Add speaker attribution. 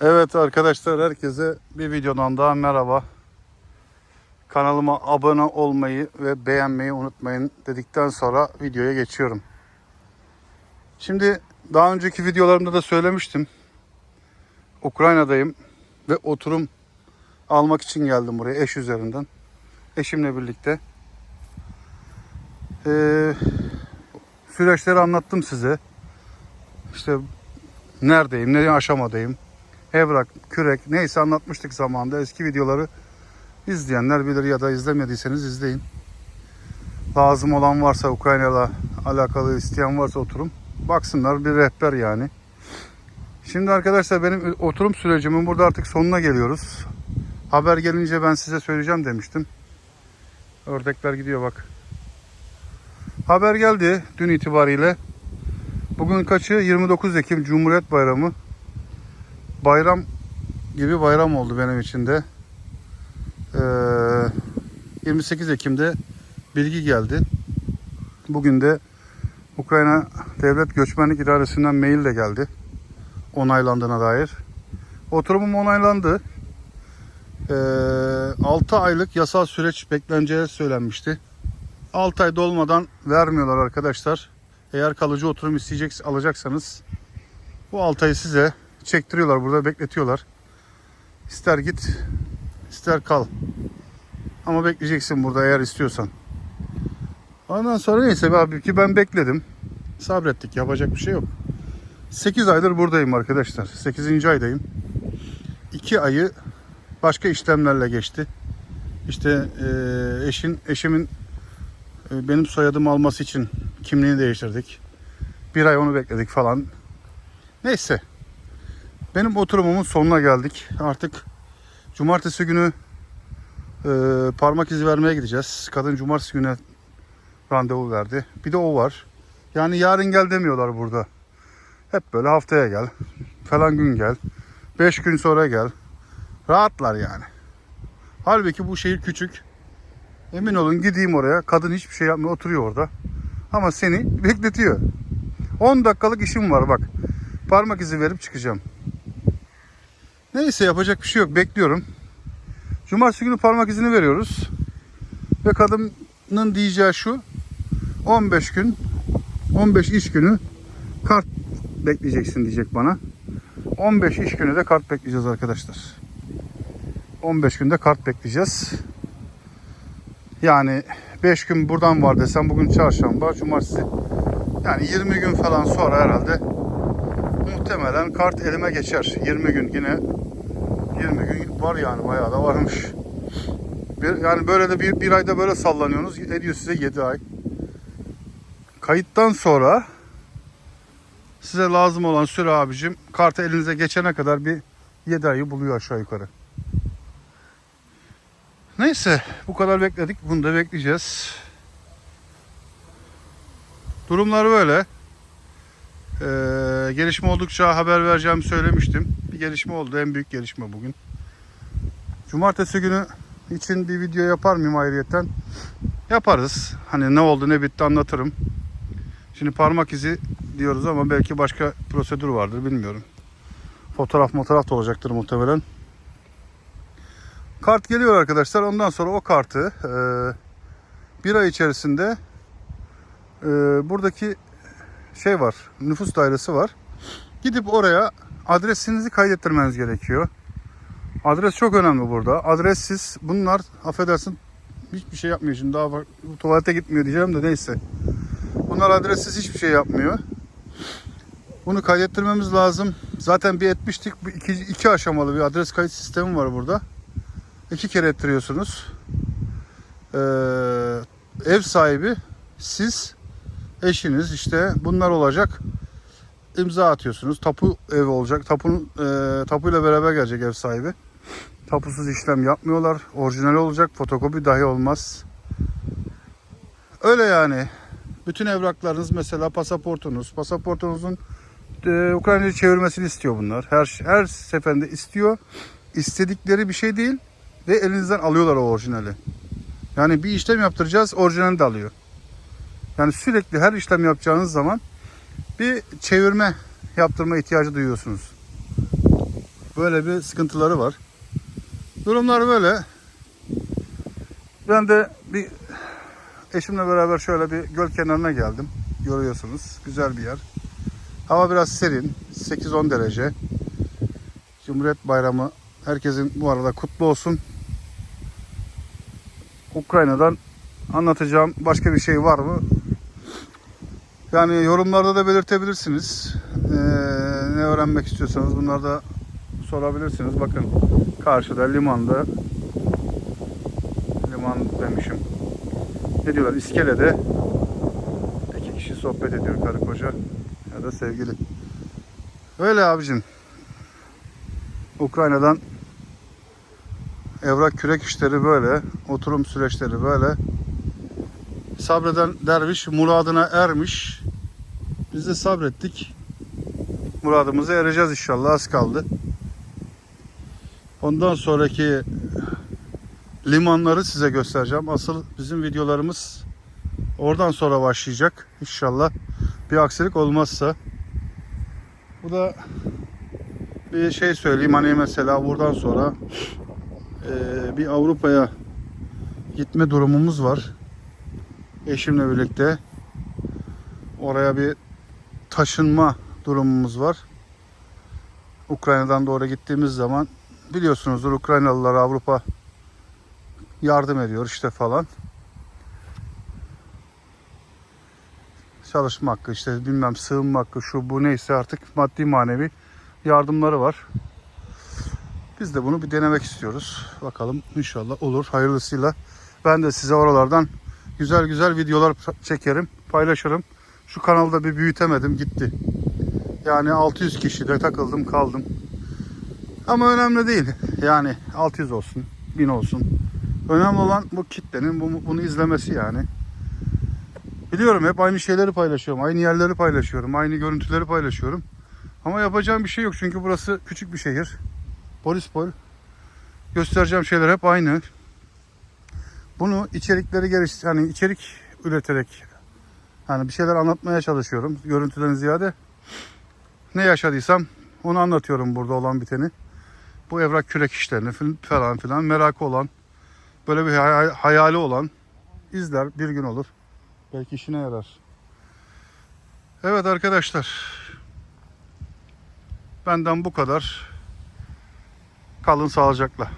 Speaker 1: Evet arkadaşlar herkese bir videodan daha merhaba. Kanalıma abone olmayı ve beğenmeyi unutmayın dedikten sonra videoya geçiyorum. Şimdi daha önceki videolarımda da söylemiştim. Ukrayna'dayım ve oturum almak için geldim buraya eş üzerinden. Eşimle birlikte. Ee, süreçleri anlattım size. İşte neredeyim, ne aşamadayım evrak, kürek neyse anlatmıştık zamanında. Eski videoları izleyenler bilir ya da izlemediyseniz izleyin. Lazım olan varsa Ukrayna'la alakalı isteyen varsa oturum. Baksınlar bir rehber yani. Şimdi arkadaşlar benim oturum sürecimin burada artık sonuna geliyoruz. Haber gelince ben size söyleyeceğim demiştim. Ördekler gidiyor bak. Haber geldi dün itibariyle. Bugün kaçı? 29 Ekim Cumhuriyet Bayramı bayram gibi bayram oldu benim için de. Ee, 28 Ekim'de bilgi geldi. Bugün de Ukrayna Devlet Göçmenlik İdaresi'nden mail de geldi. Onaylandığına dair. Oturumum onaylandı. Ee, 6 aylık yasal süreç bekleneceği söylenmişti. 6 ay dolmadan vermiyorlar arkadaşlar. Eğer kalıcı oturum isteyecek alacaksanız bu 6 ayı size çektiriyorlar burada bekletiyorlar. İster git ister kal. Ama bekleyeceksin burada eğer istiyorsan. Ondan sonra neyse be abi ki ben bekledim. Sabrettik yapacak bir şey yok. 8 aydır buradayım arkadaşlar. 8. aydayım. 2 ayı başka işlemlerle geçti. İşte e, eşin eşimin e, benim soyadımı alması için kimliğini değiştirdik. Bir ay onu bekledik falan. Neyse. Benim oturumumun sonuna geldik. Artık cumartesi günü e, parmak izi vermeye gideceğiz. Kadın cumartesi günü randevu verdi. Bir de o var. Yani yarın gel demiyorlar burada. Hep böyle haftaya gel. Falan gün gel. Beş gün sonra gel. Rahatlar yani. Halbuki bu şehir küçük. Emin olun gideyim oraya. Kadın hiçbir şey yapmıyor. Oturuyor orada. Ama seni bekletiyor. 10 dakikalık işim var bak. Parmak izi verip çıkacağım. Neyse yapacak bir şey yok. Bekliyorum. Cumartesi günü parmak izini veriyoruz. Ve kadının diyeceği şu. 15 gün 15 iş günü kart bekleyeceksin diyecek bana. 15 iş günü de kart bekleyeceğiz arkadaşlar. 15 günde kart bekleyeceğiz. Yani 5 gün buradan var desem bugün çarşamba, cumartesi. Yani 20 gün falan sonra herhalde muhtemelen kart elime geçer. 20 gün yine 20 gün var yani bayağı da varmış. Bir, yani böyle de bir, bir ayda böyle sallanıyorsunuz. Ediyor size 7 ay. Kayıttan sonra size lazım olan süre abicim kartı elinize geçene kadar bir 7 ayı buluyor aşağı yukarı. Neyse bu kadar bekledik. Bunu da bekleyeceğiz. Durumlar böyle. Ee, gelişme oldukça haber vereceğimi söylemiştim. Bir gelişme oldu. En büyük gelişme bugün. Cumartesi günü için bir video yapar mıyım ayrıyeten? Yaparız. Hani ne oldu ne bitti anlatırım. Şimdi parmak izi diyoruz ama belki başka prosedür vardır bilmiyorum. Fotoğraf fotoğraf da olacaktır muhtemelen. Kart geliyor arkadaşlar. Ondan sonra o kartı e, bir ay içerisinde e, buradaki şey var. Nüfus dairesi var. Gidip oraya adresinizi kaydettirmeniz gerekiyor. Adres çok önemli burada. Adressiz bunlar affedersin hiçbir şey yapmıyor. Şimdi daha bak, tuvalete gitmiyor diyeceğim de neyse. Bunlar adressiz hiçbir şey yapmıyor. Bunu kaydettirmemiz lazım. Zaten bir etmiştik. İki, iki aşamalı bir adres kayıt sistemi var burada. İki kere ettiriyorsunuz. Ee, ev sahibi, siz, eşiniz işte bunlar olacak. İmza atıyorsunuz. Tapu evi olacak. Tapunun e, tapuyla beraber gelecek ev sahibi. Tapusuz işlem yapmıyorlar. Orijinal olacak. Fotokopi dahi olmaz. Öyle yani. Bütün evraklarınız mesela pasaportunuz. Pasaportunuzun e, Ukrayna'ya çevirmesini istiyor bunlar. Her her seferinde istiyor. İstedikleri bir şey değil ve elinizden alıyorlar o orijinali. Yani bir işlem yaptıracağız, orijinalini de alıyor. Yani sürekli her işlem yapacağınız zaman bir çevirme yaptırma ihtiyacı duyuyorsunuz. Böyle bir sıkıntıları var. Durumlar böyle. Ben de bir eşimle beraber şöyle bir göl kenarına geldim. Görüyorsunuz. Güzel bir yer. Hava biraz serin. 8-10 derece. Cumhuriyet Bayramı herkesin bu arada kutlu olsun. Ukrayna'dan anlatacağım başka bir şey var mı? Yani yorumlarda da belirtebilirsiniz. Ee, ne öğrenmek istiyorsanız bunları da sorabilirsiniz. Bakın karşıda limanda liman demişim. Ne diyorlar? İskelede iki kişi sohbet ediyor karı koca ya da sevgili. Öyle abicim. Ukrayna'dan evrak kürek işleri böyle, oturum süreçleri böyle. Sabreden derviş muradına ermiş. Biz de sabrettik. Muradımıza ereceğiz inşallah az kaldı. Ondan sonraki limanları size göstereceğim. Asıl bizim videolarımız oradan sonra başlayacak inşallah. Bir aksilik olmazsa. Bu da bir şey söyleyeyim hani mesela buradan sonra bir Avrupa'ya gitme durumumuz var. Eşimle birlikte oraya bir taşınma durumumuz var. Ukrayna'dan doğru gittiğimiz zaman biliyorsunuzdur Ukraynalılar Avrupa yardım ediyor işte falan. Çalışma hakkı işte bilmem sığınma hakkı şu bu neyse artık maddi manevi yardımları var. Biz de bunu bir denemek istiyoruz. Bakalım inşallah olur hayırlısıyla. Ben de size oralardan güzel güzel videolar çekerim, paylaşırım. Şu kanalda bir büyütemedim gitti. Yani 600 kişide takıldım kaldım. Ama önemli değil. Yani 600 olsun, 1000 olsun. Önemli olan bu kitlenin bu- bunu izlemesi yani. Biliyorum hep aynı şeyleri paylaşıyorum. Aynı yerleri paylaşıyorum. Aynı görüntüleri paylaşıyorum. Ama yapacağım bir şey yok çünkü burası küçük bir şehir. Polispol. Göstereceğim şeyler hep aynı. Bunu içerikleri geliş hani içerik üreterek hani bir şeyler anlatmaya çalışıyorum. Görüntüden ziyade ne yaşadıysam onu anlatıyorum burada olan biteni. Bu evrak kürek işlerini falan filan merakı olan böyle bir hay- hayali olan izler bir gün olur. Belki işine yarar. Evet arkadaşlar. Benden bu kadar. Kalın sağlıcakla.